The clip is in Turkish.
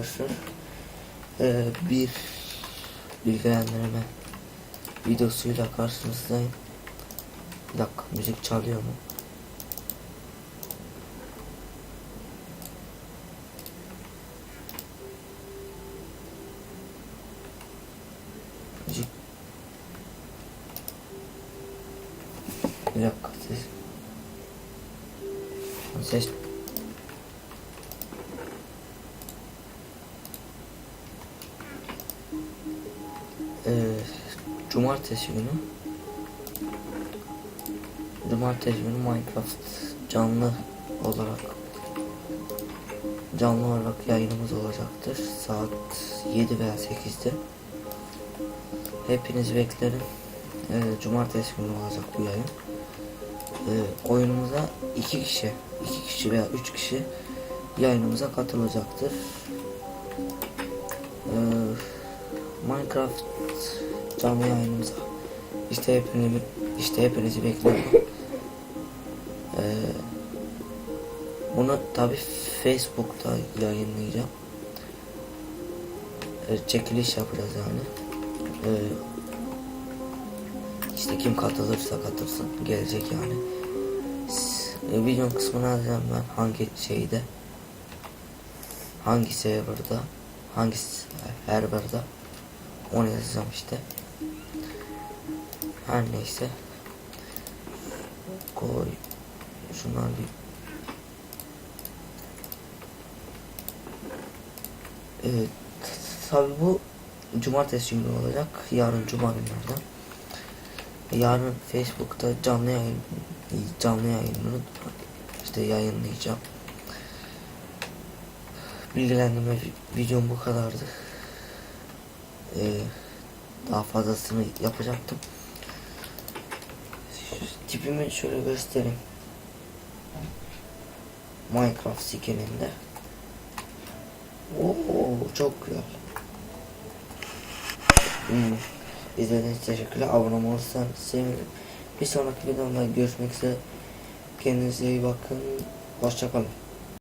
arkadaşlar. Ee, bir bilgilendirme videosuyla karşınızdayım. Bir dakika müzik çalıyor mu? Müzik Bir dakika ses Ses Ee, Cumartesi günü. Cumartesi günü Minecraft canlı olarak canlı olarak yayınımız olacaktır. Saat 7 veya 8'de hepinizi beklerim ee, Cumartesi günü olacak bu yayın. Ee, oyunumuza iki kişi iki kişi veya üç kişi yayınımıza katılacaktır. Ee, Minecraft canlı yayınımıza işte hepinizi işte hepinizi bekliyorum. Ee, bunu tabi Facebook'ta yayınlayacağım. Ee, çekiliş yapacağız yani. Ee, işte kim katılırsa katılsın gelecek yani. S- e, videonun kısmına yazacağım ben hangi şeyde hangi serverda hangi serverda onu yazacağım işte. Her neyse. Koy. Şunlar bir. Evet. Tabi bu cumartesi günü olacak. Yarın cuma günlerden. Yarın Facebook'ta canlı yayın canlı yayınını işte yayınlayacağım. Bilgilendirme vi- videom bu kadardı. Ee, daha fazlasını yapacaktım. Tipimi şöyle göstereyim. Minecraft skininde. Oo çok güzel. Hmm. İzlediğiniz teşekkürler. Abone olursanız sevinirim. Bir sonraki videomda görüşmek üzere. Kendinize iyi bakın. Hoşçakalın.